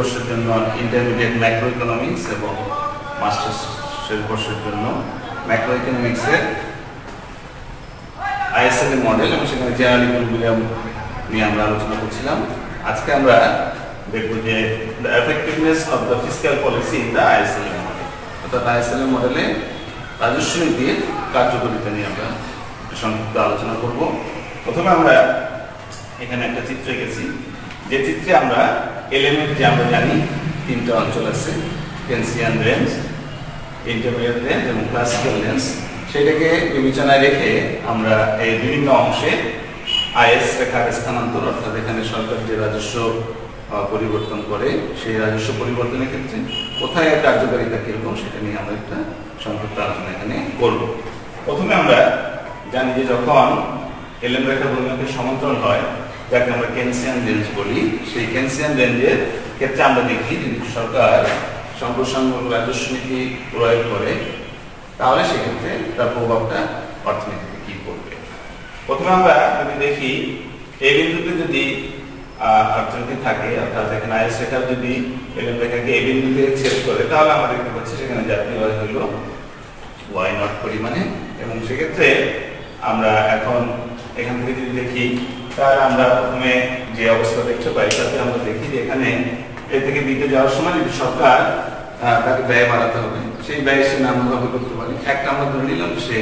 তৃতীয় জন্য intermediate macro economics এবং মাস্টার্সের বর্ষের জন্য ম্যাক্রো ইকোনমিক্সের আইএসএল মডেল এবং সেখানে জেনারেল ইকুইলিব্রিয়াম নিয়ে আমরা আলোচনা করছিলাম। আজকে আমরা দেখব যে the effectiveness of the physical policy in the ISL model অর্থাৎ আইএসএল মডেলে রাজস্ব নীতির কার্যকারিতা নিয়ে আমরা সংক্ষিপ্ত আলোচনা করব। প্রথমে আমরা এখানে একটা চিত্র এঁকেছি। যে চিত্রে আমরা এলিমেন্ট যে আমরা জানি, তিনটা অঞ্চল আছে কেন্সিয়ান রেঞ্জ ইন্টারমিডিয়েট রেঞ্জ এবং ক্লাসিক্যাল রেঞ্জ সেটাকে বিবেচনায় রেখে আমরা এই বিভিন্ন অংশে আইএস রেখার স্থানান্তর, অর্থাৎ এখানে সরকার যে রাজস্ব পরিবর্তন করে, সেই রাজস্ব পরিবর্তনের ক্ষেত্রে কোথায় এর কার্যকারিতা কীরকম, সেটা নিয়ে আমরা একটা সংক্ষিপ্ত আলোচনা এখানে করব। প্রথমে আমরা জানি যে যখন এলএম রেখা ভূমিকে সমান্তরাল হয় যাকে আমরা কেনসিয়ান রেঞ্জ বলি, সেই কেনসিয়ান রেঞ্জের ক্ষেত্রে আমরা দেখি যদি সরকার সম্প্রসারণ রাজস্ব নীতি প্রয়োগ করে, তাহলে সেক্ষেত্রে তার প্রভাবটা অর্থনীতিতে কি পড়বে? প্রথমে আমরা যদি দেখি, এই বিন্দুতে যদি অর্থনীতি থাকে, অর্থাৎ এখানে আইএস রেখা যদি এলএম রেখাকে এই বিন্দুতে ছেদ করে, তাহলে আমরা দেখতে পাচ্ছি সেখানে জাতীয় আয় হলো ওয়াই নট পরিমাণে। এবং সেক্ষেত্রে আমরা এখন এখান থেকে যদি দেখি তাহলে আমরা প্রথমে যে অবস্থা দেখতে পাই তাতে আমরা দেখি যে এখানে এ থেকে বিতে যাওয়ার সময় সরকার তাকে ব্যয় বাড়াতে হবে। সেই ব্যয় সে নানাভাবে করতে পারে। একটা আমরা ধরে নিলাম, সে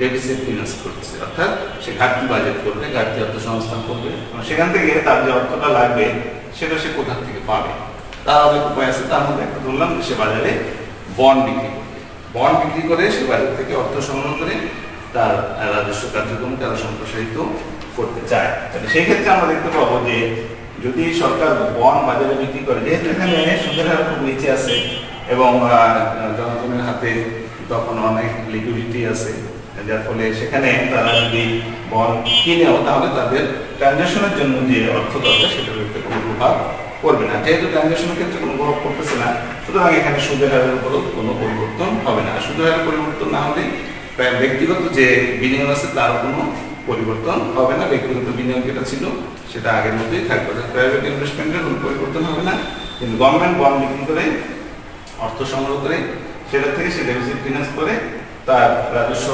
ডেফিসিট ফিনান্স করছে। অর্থাৎ সে ঘাটতি বাজেট করবে, ঘাটতি অর্থ সংস্থান করবে সেখান থেকে তার যে অর্থটা লাগবে, সেটা সে কোথা থেকে পাবে? তার অনেক উপায় আছে। তার মধ্যে একটা ধরলাম সে বাজারে বন্ড বিক্রি করবে। বন্ড বিক্রি করে সে বাজার থেকে অর্থ সংগ্রহ করে তার রাজস্ব কার্যক্রমকে আরও সম্প্রসারিত করতে চায়। তাহলে সেই ক্ষেত্রে আমরা দেখতে পাবো যে, যদি সরকার বন্ড বাজারে বিক্রি করে, যেহেতু এখানে সুদের হার খুব নিচে আছে এবং জনগণের হাতে তখন অনেক লিকুইডিটি আছে, যার ফলে সেখানে তারা যদি বন্ড কিনেও তাহলে তাদের ট্রানজাকশনের জন্য যে অর্থ দরকার সেটার উপরে কোনো প্রভাব করবে না। যেহেতু ট্রানজাকশনের ক্ষেত্রে কোনো প্রভাব করতেছে না, সুতরাং এখানে সুদের হারের উপরও কোনো পরিবর্তন হবে না। সুদের হারের পরিবর্তন না হলে ব্যক্তিগত যে বিনিয়োগ আছে, তার কোনো পরিবর্তন হবে না, ব্যক্তিগত বিনিয়োগ যেটা ছিল সেটা আগের মধ্যেই থাকবে। প্রাইভেট ইনভেস্টমেন্টের কোনো পরিবর্তন হবে না, কিন্তু গভর্নমেন্ট বন্ড বিক্রি করে, অর্থ সংগ্রহ করে, সেটা থেকে সে ডেফিসিট ফিনান্স করে তার রাজস্ব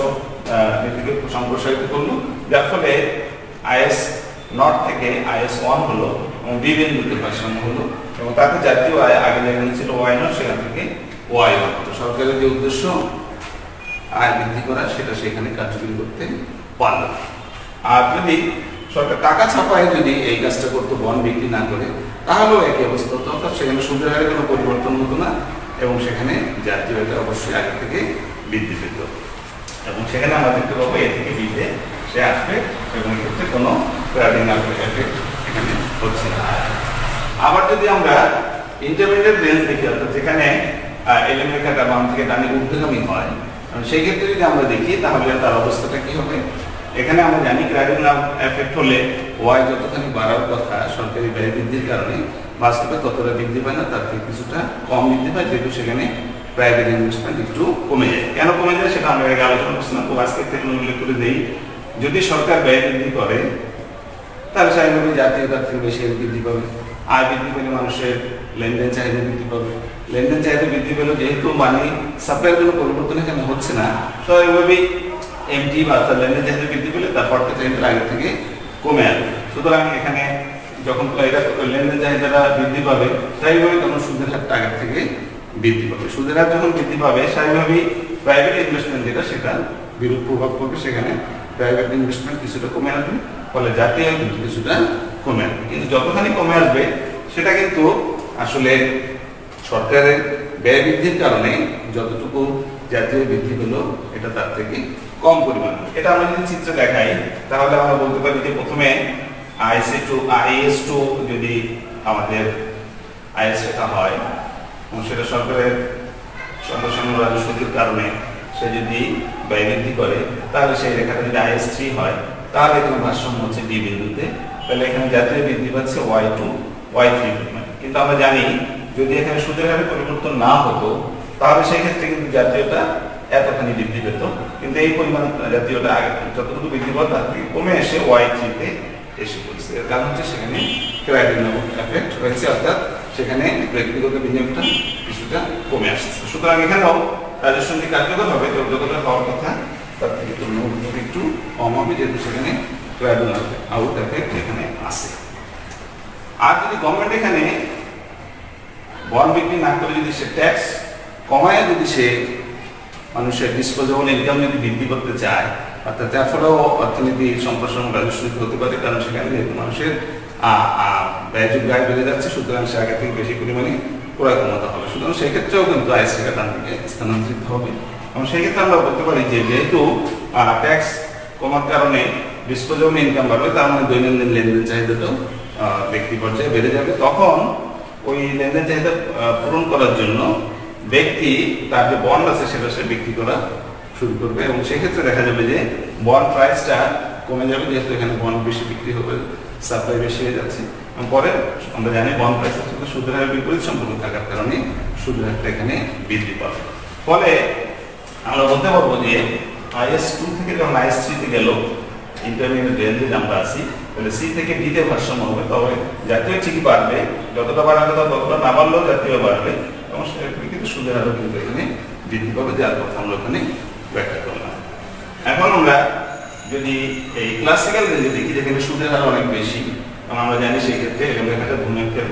নীতিকে সম্প্রসারিত করল। যার ফলে আইএস নট থেকে আইএস ওয়ান হলো এবং বি বিন্দুতে ভারসাম্য হলো এবং তাতে জাতীয় আয় আগে যেখানে ছিল ওয়াই নট, সেখান থেকে ওয়াই তো সরকারের যে উদ্দেশ্য আয় বৃদ্ধি করা, সেটা সেখানে কার্যকরী করতে পারল আর যদি সরকার টাকা ছাপায় যদি এই কাজটা করতো বন বিক্রি না করে তাহলেও একই অবস্থা হতো। অর্থাৎ সেখানে সুদের কোনো পরিবর্তন হতো না এবং সেখানে জাতীয় অবশ্যই আগে থেকে বৃদ্ধি পেত। এবং সেখানে আমরা দেখতে পাবো এ থেকে বিতে সে আসবে এবং এক্ষেত্রে কোনো কার্ডিনাল এফেক্ট এখানে হচ্ছে না। আবার যদি আমরা ইন্টারমিডিয়েট রেঞ্জ দেখি অর্থাৎ যেখানে এলএম রেখাটা বাম থেকে ডানে ঊর্ধ্বগামী হয় আহ, সেই ক্ষেত্রে যদি আমরা দেখি তাহলে তার অবস্থাটা কি হবে? এখানে আমরা জানি ক্রাইডিনাল এফেক্ট হলে ওয়াই যতখানি বাড়ার কথা সরকারি ব্যয় বৃদ্ধির কারণে, বাস্তবে ততটা বৃদ্ধি পায় না, তার থেকে কিছুটা কম বৃদ্ধি পায়, যেহেতু সেখানে প্রাইভেট ইনভেস্টমেন্ট একটু কমে যায়। কেন কমে যায় সেটা আমরা আগে আলোচনা করছিলাম, খুব আজকের থেকে উল্লেখ করে দেই, যদি সরকার ব্যয় বৃদ্ধি করে, তাহলে স্বাভাবিকভাবে জাতীয় তার থেকে বেশি বৃদ্ধি পাবে। আয় বৃদ্ধি পেলে মানুষের লেনদেন চাহিদা বৃদ্ধি পাবে। লেনদেন চাহিদা বৃদ্ধি পেলেও যেহেতু মানি সাপ্লাইয়ের কোনো পরিবর্তন এখানে হচ্ছে না তো স্বাভাবিকভাবেই এমটি বা তার লেনদেন চাহিদা বৃদ্ধি পেলে তার পরটা চাহিদা আগে থেকে কমে আসবে। সুতরাং এখানে যখন এটা লেনদেন চাহিদাটা বৃদ্ধি পাবে, স্বাভাবিকভাবে তখন সুদের হারটা আগের থেকে বৃদ্ধি পাবে। সুদের হার যখন বৃদ্ধি পাবে, স্বাভাবিকভাবেই প্রাইভেট ইনভেস্টমেন্ট যেটা, সেটা বিরূপ প্রভাব পড়বে সেখানে। প্রাইভেট ইনভেস্টমেন্ট কিছুটা কমে আসবে, ফলে জাতীয় কিন্তু কিছুটা কমে আসবে। কিন্তু যতখানি কমে আসবে, সেটা কিন্তু আসলে সরকারের ব্যয় বৃদ্ধির কারণে যতটুকু জাতীয় বৃদ্ধি হলো এটা তার থেকে কম পরিমাণ। এটা আমরা যদি চিত্র দেখাই, তাহলে আমরা বলতে পারি যে প্রথমে আইসি টু আইএস টু যদি আমাদের আইএস রেখা হয়, এবং সেটা সরকারের সম্প্রসারণ রাজস্বতির কারণে সে যদি ব্যয় বৃদ্ধি করে, তাহলে সেই রেখাটা যদি আইএস থ্রি হয়, তাহলে এখানে ভারসাম্য হচ্ছে ডি বিন্দুতে। তাহলে এখানে জাতীয় বৃদ্ধি পাচ্ছে ওয়াই টু ওয়াই থ্রি কিন্তু আমরা জানি, যদি এখানে সুদের হারে পরিবর্তন না হতো তাহলে সেই ক্ষেত্রে কিন্তু জাতীয়টা এতখানি বৃদ্ধি পেত। কিন্তু এই পরিমাণ জাতীয়টা আগে যতটুকু বৃদ্ধি পাওয়া তার থেকে কমে এসে ওয়াই থ্রিতে এসে পড়ছে। এর কারণ হচ্ছে সেখানে ক্রাইটেরিয়া এফেক্ট হয়েছে, অর্থাৎ সেখানে ব্যক্তিগত বিনিয়োগটা কিছুটা কমে আসছে। সুতরাং এখানেও রাজস্ব নীতি কার্যকর হবে যতটা হওয়ার কথা তার থেকে তুলনামূলক একটু কম হবে, যেহেতু সেখানে ক্রাইটেরিয়া আউট এফেক্ট এখানে আসে আর যদি গভর্নমেন্ট এখানে বন বিক্রি না করে যদি সে ট্যাক্স কমায় যদি সে মানুষের ডিসপোজেবল ইনকাম যদি বৃদ্ধি করতে চায়, অর্থাৎ যার ফলেও অর্থনীতি সম্প্রসারণ রাজস্ব হতে পারে, কারণ সেখানে যেহেতু মানুষের ব্যয়যোগ ব্যয় বেড়ে যাচ্ছে, সুতরাং সে আগে থেকে বেশি পরিমাণে ক্রয় ক্ষমতা হবে। সুতরাং সেই ক্ষেত্রেও কিন্তু আয় শেখা তার দিকে স্থানান্তরিত হবে। এবং সেই ক্ষেত্রে আমরা বলতে পারি যে যেহেতু ট্যাক্স কমার কারণে ডিসপোজেবল ইনকাম বাড়বে, তার মানে দৈনন্দিন লেনদেন চাহিদাটাও ব্যক্তি পর্যায়ে বেড়ে যাবে। তখন ওই লেনদেন চাহিদা পূরণ করার জন্য ব্যক্তি তার যে বন্ড আছে সেটা সে বিক্রি করা শুরু করবে এবং সেক্ষেত্রে দেখা যাবে যে বন্ড প্রাইসটা কমে যাবে, যেহেতু এখানে বন্ড বেশি বিক্রি হবে সাপ্লাই বেশি হয়ে যাচ্ছে। এবং পরে আমরা জানি বন্ড প্রাইসের সাথে সুদের হারের বিপরীত সম্পর্ক থাকার কারণে সুদের হারটা এখানে বৃদ্ধি পাবে। ফলে আমরা বলতে পারব যে আইএস টু থেকে যখন আইএস থ্রিতে গেল ইন্টারমিডিয়েট রেঞ্জে আমরা আসি তাহলে সি থেকে ডিতে ভারসাম্য হবে। তবে জাতীয় ঠিকই বাড়বে, যতটা কথা ততটা না বাড়লেও জাতীয় বাড়বে। এবং সুদের হারও কিন্তু এখানে বৃদ্ধি পাবে যার কথা আমরা ওখানে ব্যাখ্যা করলাম। এখন আমরা যদি এই ক্লাসিক্যাল রেঞ্জে দেখি, যেখানে সুদের হার অনেক বেশি এবং আমরা জানি সেই ক্ষেত্রে রেখাটা ভূমিকের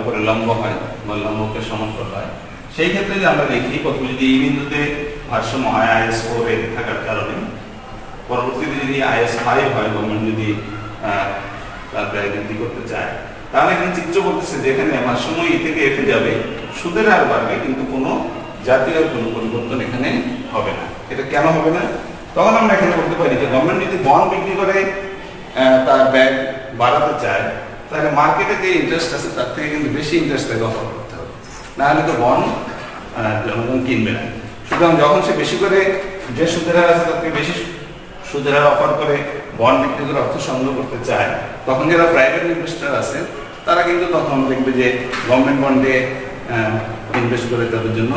উপরে লম্ব হয় বা লম্বকে সমান্তর হয়। সেই ক্ষেত্রে যে আমরা দেখি, প্রথমে যদি এই বিন্দুতে ভারসাম্য হয় আইএস ফোর এ থাকার কারণে, পরবর্তীতে যদি আইএস ফাইভ হয় গভর্নমেন্ট যদি তার ব্যয় বৃদ্ধি করতে চায় তাহলে এখানে চিত্র বলতেছে যে এখানে ভারসাম্য ই থেকে এফে যাবে। সুদের হার বাড়বে, কিন্তু কোনো জাতীয় কোনো পরিবর্তন এখানে হবে না। এটা কেন হবে না? তখন আমরা এখানে বলতে পারি যে গভর্নমেন্ট যদি বন্ড বিক্রি করে তার ব্যয় বাড়াতে চায়, তাহলে মার্কেটে যে ইন্টারেস্ট আছে, তার থেকে কিন্তু বেশি ইন্টারেস্ট তাকে অফার করতে হবে। না হলে তো বন্ড জনগণ কিনবে না। সুতরাং যখন সে বেশি করে যে সুদের হার আছে, তার থেকে বেশি সুদের হার অফার করে বন্ড বিক্রি করে অর্থ সংগ্রহ করতে চায়, তখন যারা প্রাইভেট ইনভেস্টার আছে তারা কিন্তু তখন দেখবে যে গভর্নমেন্ট বন্ডে ইনভেস্ট করে তাদের জন্য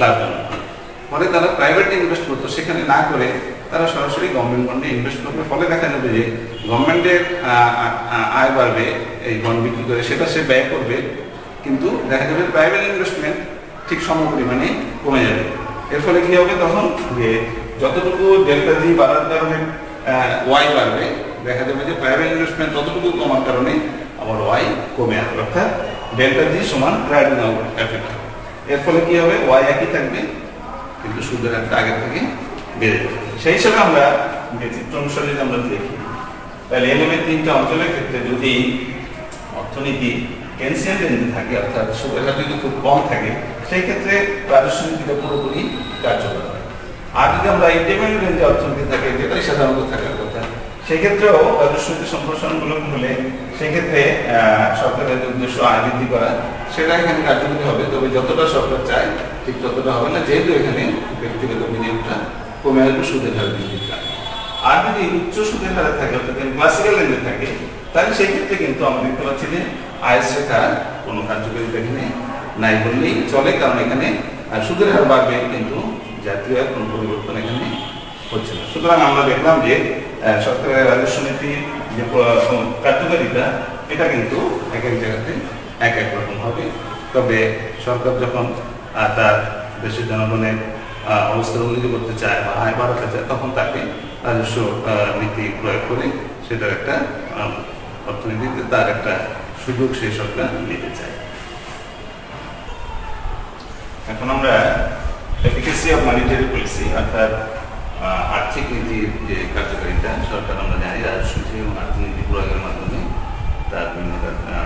লাভজনক ফলে তারা প্রাইভেট ইনভেস্ট করতো, সেখানে না করে তারা সরাসরি গভর্নমেন্ট বন্ডে ইনভেস্ট করবে। ফলে দেখা যাবে যে গভর্নমেন্টের আয় বাড়বে, এই বন্ড বিক্রি করে, সেটা সে ব্যয় করবে। কিন্তু দেখা যাবে প্রাইভেট ইনভেস্টমেন্ট ঠিক সম পরিমাণে কমে যাবে। এর ফলে কি হবে তখন? যে যতটুকু ডেল্টা জি বাড়ার কারণে ওয়াই বাড়বে, দেখা যাবে যে প্রাইভেট ইনভেস্টমেন্ট ততটুকু কমার কারণে আবার ওয়াই কমে আসবে, অর্থাৎ ডেল্টা জি সমান গ্রাডিনাল এফেক্ট এর ফলে কি হবে? ওয়াই একই থাকবে, কিন্তু সুদের একটা আগের থেকে বেড়ে যাবে। সেই হিসাবে আমরা যে চিত্র অনুসারে যদি আমরা দেখি, তাহলে এলএমের তিনটা অঞ্চলের ক্ষেত্রে যদি অর্থনীতি কেন্সিয়ান রেঞ্জে থাকে, অর্থাৎ হার যদি খুব কম থাকে, সেই ক্ষেত্রে রাজস্ব পুরোপুরি কার্যকর হয় আর যদি আমরা ইন্ডিপেন্ডেন্ট রেঞ্জে অর্থনীতি থাকে, যেটাই সাধারণত থাকার কথা সেই ক্ষেত্রেও রাজস্ব নীতি সম্প্রসারণমূলক হলে সেই ক্ষেত্রে আহ, সরকারের যে উদ্দেশ্য আয় বৃদ্ধি করা সেটা এখানে কার্যকরী হবে। তবে যতটা সরকার চায় ঠিক ততটা হবে না। যেহেতু এখানে ব্যক্তিগত বিনিয়োগটা কমে আসবে সুদের হার বৃদ্ধির আর যদি উচ্চ সুদের হারে থাকে অর্থাৎ ক্লাসিক্যাল রেঞ্জে থাকে তাহলে সেই ক্ষেত্রে কিন্তু আমরা দেখতে পাচ্ছি যে আয়েস রেখা কোনো কার্যকারিতা এখানে নাই বললেই চলে কারণ এখানে সুদের হার বাড়বে কিন্তু জাতীয় কোনো পরিবর্তন এখানে হচ্ছে না। সুতরাং আমরা দেখলাম যে সরকারের রাজস্ব নীতির যে কার্যকারিতা, এটা কিন্তু এক এক জায়গাতে এক এক রকম হবে। তবে সরকার যখন তার দেশের জনগণের অবস্থার উন্নতি করতে চায় বা আয় বাড়াতে চায়, তখন তাকে রাজস্ব নীতি প্রয়োগ করে সেটার একটা অর্থনীতিতে তার একটা সুযোগ সেই সরকার নিতে চায়। এখন আমরা এফিকেসি অফ মনিটারি পলিসি অর্থাৎ আর্থিক নীতি যে কার্যকারিতা, সরকার আমরা জানি রাজস্ব নীতি এবং অর্থনীতি প্রয়োগের মাধ্যমে তার বিভিন্ন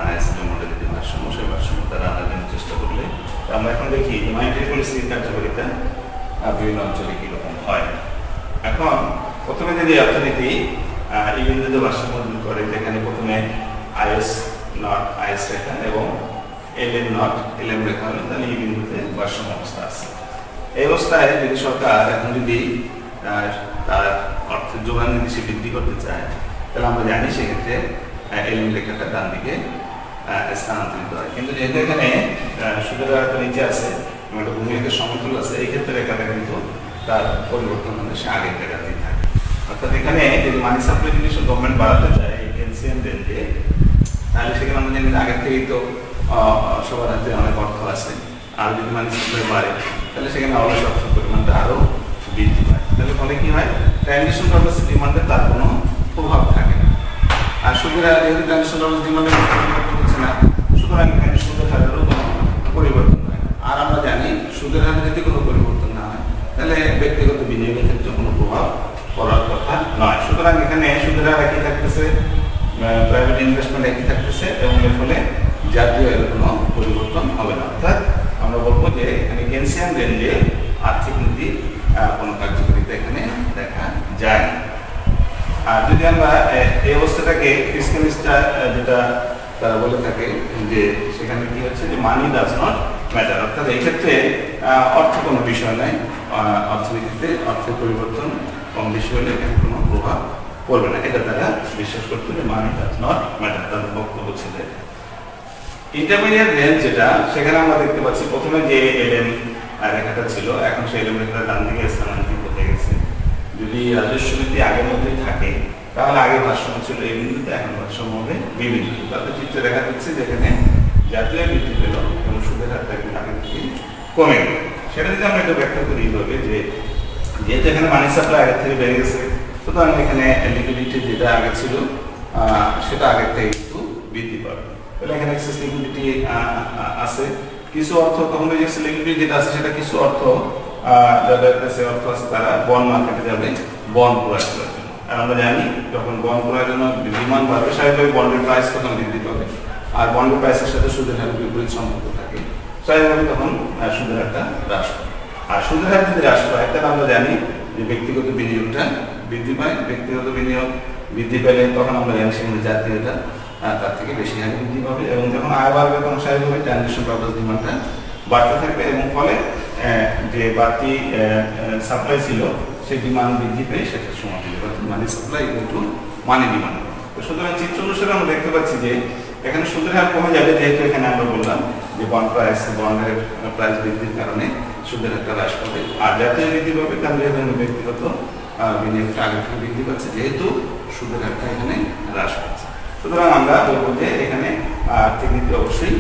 আইএসএল মডেলের যে ভারসাম্য, সেই ভারসাম্য তারা আনার জন্য চেষ্টা করলে আমরা এখন দেখি মনিটারি পলিসির কার্যকারিতা বিভিন্ন অঞ্চলে কীরকম হয়। এখন প্রথমে যদি অর্থনীতি এই বিন্দুতে ভারসাম্য দূর করে, যেখানে প্রথমে আইএস নট, আইএস রেখা এবং L M nought, L M রেখা হলে, তাহলে এই বিন্দুতে ভারসাম্য অবস্থা আছে। এই অবস্থায় যদি সরকার এখন যদি তার অর্থের যোগান যদি সে বৃদ্ধি করতে চায়, তাহলে আমরা জানি সেক্ষেত্রে এল এম রেখাটা ডান দিকে স্থানান্তরিত হয়। কিন্তু যেহেতু এখানে সুদের হারটা নিচে আছে একটা ভূমিকে সমতুল আছে, এই ক্ষেত্রে রেখাটা কিন্তু তার পরিবর্তন হলে সে আগের জায়গাতেই থাকে। অর্থাৎ এখানে যদি মানি সাপ্লাই জিনিস গভর্নমেন্ট বাড়াতে চায় রেটকে তাহলে সেখানে আমরা জানি আগের থেকেই তো সবার হাতে অনেক অর্থ আছে। আর যদি মানি সাপ্লাই বাড়ে, তাহলে সেখানে অলস অর্থের পরিমাণটা আরও বৃদ্ধি পায় তাহলে ফলে কি হয়? ট্রানজিশন পারপাসে ডিমান্ডে তার কোনো প্রভাব থাকে না। আর হার যেহেতু ট্রানজিশন পারপাস ডিমান্ডে পরিবর্তন হচ্ছে না, সুতরাং সুদের হারেরও কোনো পরিবর্তন হয় আর আমরা জানি সুদের হারে যদি কোনো পরিবর্তন না হয়, তাহলে ব্যক্তিগত বিনিয়োগের ক্ষেত্রে কোনো প্রভাব পড়ার কথা নয়। সুতরাং এখানে সুদের হার একই থাকতেছে প্রাইভেট ইনভেস্টমেন্ট একই থাকতেছে এবং এর ফলে জাতীয় এর কোনো পরিবর্তন হবে না। অর্থাৎ আমরা বলব যে এখানে কেনসিয়ান রেঞ্জে আর্থিক নীতি আহ, কোনো কার্যকারিতা এখানে দেখা যায় না আর আমরা এই অবস্থাটাকে ফিসকালিস্টটা যেটা তারা বলে থাকে যে সেখানে কি হচ্ছে যে মানি ডাজ নট ম্যাটার অর্থাৎ এই ক্ষেত্রে অর্থ কোনো বিষয় আহ, অর্থনীতিতে অর্থের পরিবর্তন কম বেশি হলে এখানে কোনো প্রভাব পড়বে না। এটা তারা বিশ্বাস করতো যে মানি ডাজ নট ম্যাটার তাদের বক্তব্য ছিল। ইন্টারমিডিয়েট রেঞ্জ যেটা সেখানে আমরা দেখতে পাচ্ছি প্রথমে যে এলএম রেখাটা ছিল এখন সেই এলএম রেখাটা ডান দিকে স্থানান্তরিত হয়ে গেছে। যদি রাজস্ব নীতি আগের মধ্যেই থাকে তাহলে আগে ভারসাম্য ছিল এই বিন্দুতে, এখন ভারসাম্য হবে বি বিন্দুতে। তাতে চিত্রে দেখা যাচ্ছে যেখানে জাতীয় বৃদ্ধি পেল এবং সুদের হারটা একটু আগে থেকে কমে গেল। সেটা যদি আমরা একটু ব্যাখ্যা করি এইভাবে যে, যেহেতু এখানে মানি সাপ্লাই আগের থেকে বেড়ে গেছে, সুতরাং এখানে লিকুইডিটি যেটা আগে ছিল সেটা আগের থেকে একটু বৃদ্ধি পাবে। তাহলে এখানে এক্সেস লিকুইডিটি আছে। কিছু অর্থ তখন ওই যে লিকুইডিটি যেটা আছে সেটা কিছু অর্থ যাদের কাছে অর্থ আছে তারা বন্ড মার্কেটে যাবে করার জন্য আর আমরা জানি যখন বন্ড ক্রয়ের জন্য ডিমান্ড বাড়বে স্বাভাবিকভাবে বন্ডের প্রাইস তখন বৃদ্ধি পাবে আর বন্ডের প্রাইসের সাথে সুদের হার বিপরীত সম্পর্ক থাকে। স্বাভাবিকভাবে তখন সুদের হারটা হ্রাস পায়। আর সুদের হার যদি হ্রাস পায়, তাহলে আমরা জানি যে ব্যক্তিগত বিনিয়োগটা বৃদ্ধি পায়। ব্যক্তিগত বিনিয়োগ বৃদ্ধি পেলে তখন আমরা জানি সেখানে জাতীয়তা তার থেকে বেশি হারে বৃদ্ধি পাবে এবং যখন আয় বাড়বে, তখন স্বাভাবিকভাবে ট্রানজেকশন পারপাস ডিমান্ডটা বাড়তে থাকবে এবং ফলে যে বাড়তি সাপ্লাই ছিল, সেই ডিমান্ড বৃদ্ধি পেয়ে সেটা পারে মানি সাপ্লাই একটু মানি ডিমান্ড তো সুতরাং চিত্র অনুসারে আমরা দেখতে পাচ্ছি যে এখানে সুদের হার কমে যাবে, যেহেতু এখানে আমরা বললাম যে বন্ড প্রাইস বন্ডের প্রাইস বৃদ্ধির কারণে সুদের হারটা হ্রাস পাবে। আর জাতীয় বৃদ্ধি পাবে তাহলে এখানে ব্যক্তিগত বিনিয়োগটা থেকে বৃদ্ধি পাচ্ছে, যেহেতু সুদের হারটা এখানে হ্রাস পাচ্ছে। সুতরাং আমরা বলব যে এখানে আর্থিক নীতি অবশ্যই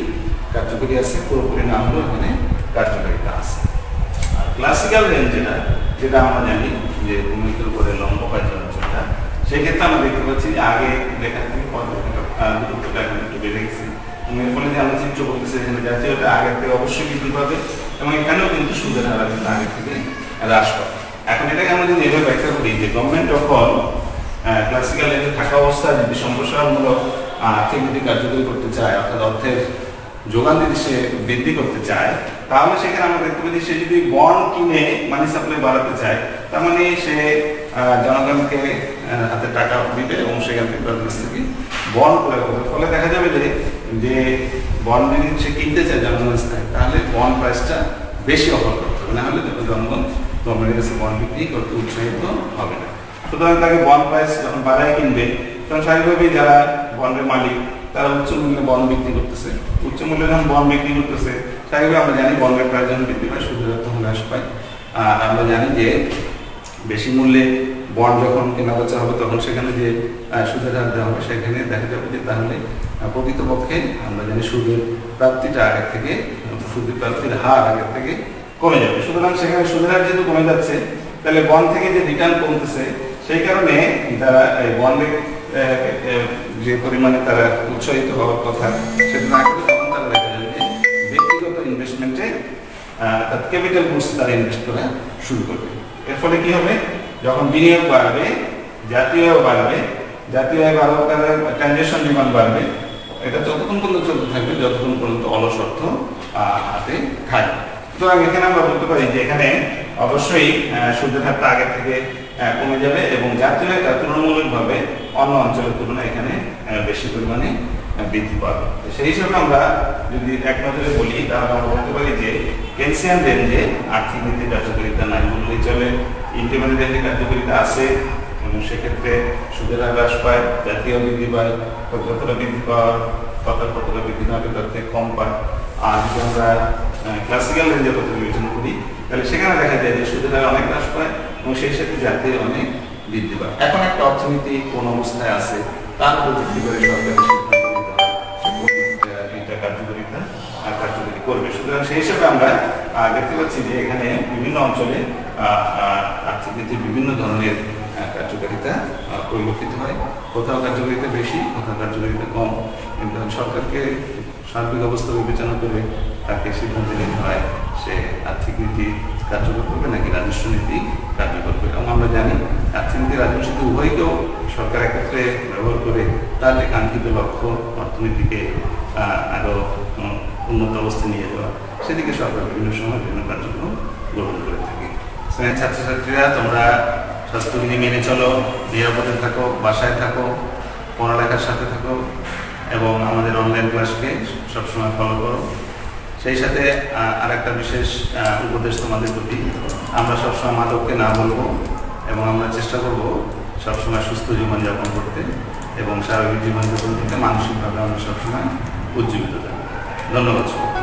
কার্যকরী আছে, পুরোপুরি না হলেও এখানে কার্যকারিতা আছে। ক্লাসিক্যাল রেঞ্জ যেটা যেটা আমরা জানি যে ভূমিকের উপরে লম্ব অঞ্চলটা সেক্ষেত্রে আমরা দেখতে পাচ্ছি যে আগে লেখা থেকে দূরত্বটা এখন একটু বেড়ে গেছে এবং এর ফলে যে আমরা চিত্র বলতেছি এখানে জাতীয়টা আগের থেকে অবশ্যই বৃদ্ধি পাবে এবং এখানেও কিন্তু সুদের হার কিন্তু আগের থেকে হ্রাস পাবে। এখন এটাকে আমরা যদি এভাবে ব্যাখ্যা করি যে গভর্নমেন্ট যখন ক্লাসিক্যাল রেঞ্জে থাকা অবস্থায় যদি সম্প্রসারণমূলক আর্থিক নীতি কার্যকরী করতে চায়, অর্থাৎ অর্থের যোগান যদি সে বৃদ্ধি করতে চায়, তাহলে সেখানে আমরা দেখতে পাচ্ছি সে যদি বন্ড কিনে মানি সাপ্লাই বাড়াতে চায়, তার মানে সে জনগণকে হাতে টাকা দিবে এবং সেখান থেকে তার কাছ থেকে বন্ড করে করবে ফলে দেখা যাবে যে যে বন যদি সে কিনতে চায় জনগণের স্থায়ী তাহলে বন প্রাইসটা বেশি অফার করতে হবে। না হলে জনগণ গভর্নমেন্টের কাছে বন্ড বিক্রি করতে উৎসাহিত হবে না। সুতরাং তাকে বন প্রাইস যখন বাড়ায় কিনবে, তখন স্বাভাবিকভাবেই যারা বন্ডের মালিক, তারা উচ্চ মূল্যে বন্ড বিক্রি করতেছে। উচ্চ মূল্যে যখন বন বিক্রি করতেছে স্বাভাবিকভাবে আমরা জানি বন্ডের প্রাইস যখন বৃদ্ধি পায় হার তখন হ্রাস পায়। আমরা জানি যে বেশি মূল্যে বন্ড যখন কেনা বেচা হবে, তখন সেখানে যে সুদের হার দেওয়া হবে, সেখানে দেখা যাবে যে তাহলে প্রকৃতপক্ষে আমরা জানি সুদের প্রাপ্তিটা আগের থেকে সুদের প্রাপ্তির হার আগের থেকে কমে যাবে। সুতরাং সেখানে সুদের হার যেহেতু কমে যাচ্ছে, তাহলে বন্ড থেকে যে রিটার্ন কমতেছে, সেই কারণে তারা এই বন্ডে যে পরিমাণে তারা উৎসাহিত হওয়ার কথা সেটা তারা দেখা যাবে ব্যক্তিগত ইনভেস্টমেন্টে ক্যাপিটাল গুডস তারা ইনভেস্ট করা শুরু করবে। এর ফলে কি হবে? যখন বিনিয়োগ বাড়বে, জাতীয় আয় বাড়বে, জাতীয় আয় বাড়ার ট্রানজেকশন ডিমান্ড বাড়বে, এটা ততক্ষণ পর্যন্ত চলতে থাকবে, যতক্ষণ পর্যন্ত অলস অর্থ হাতে থাকবে সুতরাং এখানে আমরা বলতে পারি যে এখানে অবশ্যই সূর্যের হারটা আগের থেকে কমে যাবে এবং জাতীয়, তুলনামূলকভাবে অন্য অঞ্চলের তুলনায় এখানে বেশি পরিমাণে বৃদ্ধি পাবে। সেই হিসাবে আমরা যদি এক নজরে বলি, তাহলে আমরা বলতে পারি যে কেনসিয়ান রেঞ্জে আর্থিক নীতি কার্যকারিতা নাই। বললেই চলে ইন্টারমিডিয়েট রেঞ্জে কার্যকারিতা আছে, এবং সেক্ষেত্রে সুদের হার হ্রাস পায়, জাতীয় বৃদ্ধি পায়, তো যতটা বৃদ্ধি পাওয়ার কথা কতটা বৃদ্ধি না হবে তার থেকে কম পায়। আর যদি আমরা ক্লাসিক্যাল রেঞ্জের কথা বিবেচনা করি, তাহলে সেখানে দেখা যায় যে সুদের হার অনেক হ্রাস পায়, এবং সেই সাথে জাতীয় অনেক বৃদ্ধি পায়। এখন একটা অর্থনীতি কোন অবস্থায় আছে, তার উপর ভিত্তি করে সরকারের সেই হিসেবে আমরা দেখতে পাচ্ছি যে এখানে বিভিন্ন অঞ্চলে আর্থিক নীতির বিভিন্ন ধরনের কার্যকারিতা পরিলক্ষিত হয়। কোথাও কার্যকারিতা বেশি কোথাও কার্যকারিতা কম। কিন্তু সরকারকে সার্বিক অবস্থা বিবেচনা করে তাকে সিদ্ধান্ত নিতে হয় সে আর্থিক নীতি কার্যকর করবে নাকি রাজস্ব নীতি কার্যকর করবে। এবং আমরা জানি আর্থিক নীতি রাজস্ব নীতি উভয়কেও সরকার একত্রে ব্যবহার করে তার যে কাঙ্ক্ষিত লক্ষ্য অর্থনীতিকে আহ, আরও উম, উন্নত অবস্থায় নিয়ে যাওয়া, সেদিকে সরকার বিভিন্ন সময় বিভিন্ন কার্যক্রম গ্রহণ করে থাকে। ছাত্রছাত্রীরা, তোমরা স্বাস্থ্যবিধি মেনে চলো, নিরাপদে থাকো, বাসায় থাকো, পড়ালেখার সাথে থাকো, এবং আমাদের অনলাইন ক্লাসকে সবসময় ফলো করো। সেই সাথে আর একটা বিশেষ উপদেশ তোমাদের প্রতি, আমরা সবসময় মাদককে না বলব, এবং আমরা চেষ্টা করব সবসময় সুস্থ জীবনযাপন করতে, এবং স্বাভাবিক জীবনযাপন করতে মানসিকভাবে আমরা সবসময় উজ্জীবিত থাকব। ধন্যবাদ।